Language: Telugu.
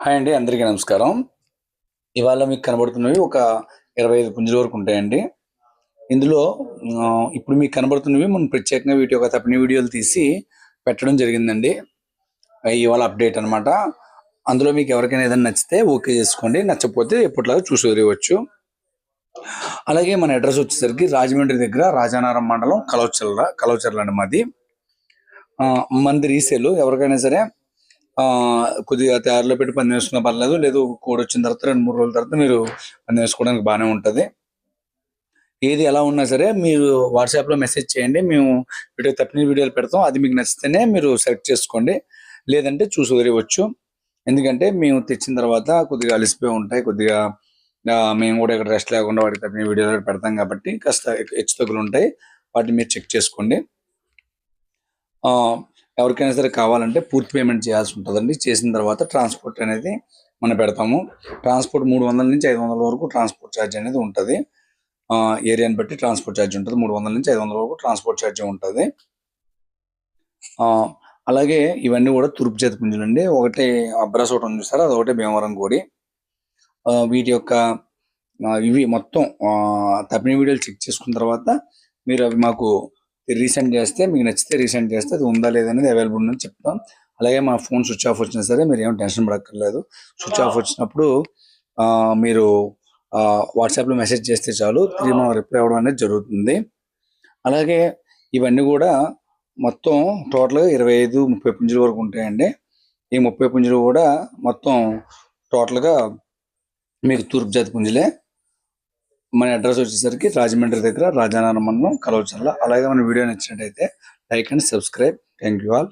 హాయ్ అండి అందరికీ నమస్కారం. ఇవాళ మీకు కనబడుతున్నవి ఒక ఇరవై ఐదు పుంజుల వరకు ఉంటాయండి. ఇందులో ఇప్పుడు మీకు కనబడుతున్నవి మనం ప్రత్యేకంగా వీటి యొక్క తప్పని వీడియోలు తీసి పెట్టడం జరిగిందండి. ఇవాళ అప్డేట్ అనమాట అందులో మీకు ఎవరికైనా ఏదైనా నచ్చితే ఓకే చేసుకోండి నచ్చకపోతే ఎప్పటిలాగా చూసి వదిలేయవచ్చు. అలాగే మన అడ్రస్ వచ్చేసరికి రాజమండ్రి దగ్గర రాజానారం మండలం కలవచర్ల కలవచర్ల అండి మాది. మనది రీసేల్ ఎవరికైనా సరే కొద్దిగా తయారులో పెట్టి పని వేసుకున్నా పర్లేదు లేదు కోడ్ వచ్చిన తర్వాత రెండు మూడు రోజుల తర్వాత మీరు పని వేసుకోవడానికి బాగానే ఉంటుంది. ఏది ఎలా ఉన్నా సరే మీరు వాట్సాప్లో మెసేజ్ చేయండి మేము వీడియో తప్పిన వీడియోలు పెడతాం అది మీకు నచ్చితేనే మీరు సెలెక్ట్ చేసుకోండి. లేదంటే చూసి వదిలేవచ్చు ఎందుకంటే మేము తెచ్చిన తర్వాత కొద్దిగా అలసిపోయి ఉంటాయి కొద్దిగా మేము కూడా ఇక్కడ రెస్ట్ లేకుండా వాటికి తప్పిన వీడియోలు పెడతాం కాబట్టి కాస్త హెచ్చు తగ్గులు ఉంటాయి వాటిని మీరు చెక్ చేసుకోండి. ఎవరికైనా సరే కావాలంటే పూర్తి పేమెంట్ చేయాల్సి ఉంటుందండి. చేసిన తర్వాత ట్రాన్స్పోర్ట్ అనేది మనం పెడతాము. ట్రాన్స్పోర్ట్ మూడు వందల నుంచి ఐదు వందల వరకు ట్రాన్స్పోర్ట్ ఛార్జ్ అనేది ఉంటుంది. ఏరియాని బట్టి ట్రాన్స్పోర్ట్ ఛార్జ్ ఉంటుంది. మూడు వందల నుంచి ఐదు వందల వరకు ట్రాన్స్పోర్ట్ ఛార్జ్ ఉంటుంది. అలాగే ఇవన్నీ కూడా తూర్పు చేతి పుంజులు అండి. ఒకటి అబ్రాస్ ఒకటి ఉంది సార్ అది ఒకటి భీమవరం కోడి. వీటి యొక్క ఇవి మొత్తం తప్పిన వీడియోలు చెక్ చేసుకున్న తర్వాత మీరు అవి మాకు రీసెండ్ చేస్తే మీకు నచ్చితే రీసెండ్ చేస్తే అది ఉందా లేదనేది అవైలబుల్ ఉందని చెప్తాం. అలాగే మా ఫోన్ స్విచ్ ఆఫ్ వచ్చినా సరే మీరు ఏం టెన్షన్ పడక్కర్లేదు. స్విచ్ ఆఫ్ వచ్చినప్పుడు మీరు వాట్సాప్లో మెసేజ్ చేస్తే చాలు తిరిగి మనం రిప్లై అవ్వడం అనేది జరుగుతుంది. అలాగే ఇవన్నీ కూడా మొత్తం టోటల్గా ఇరవై ఐదు ముప్పై పుంజుల వరకు ఉంటాయండి. ఈ ముప్పై పుంజులు కూడా మొత్తం టోటల్గా మీకు తూర్పు జాతి పుంజులే. మన అడ్రస్ వచ్చేసరికి రాజమండ్రి దగ్గర రాజానారాయణ మండలం కలవచర్ల. అలాగే మన వీడియో నచ్చినట్టయితే like and subscribe thank you all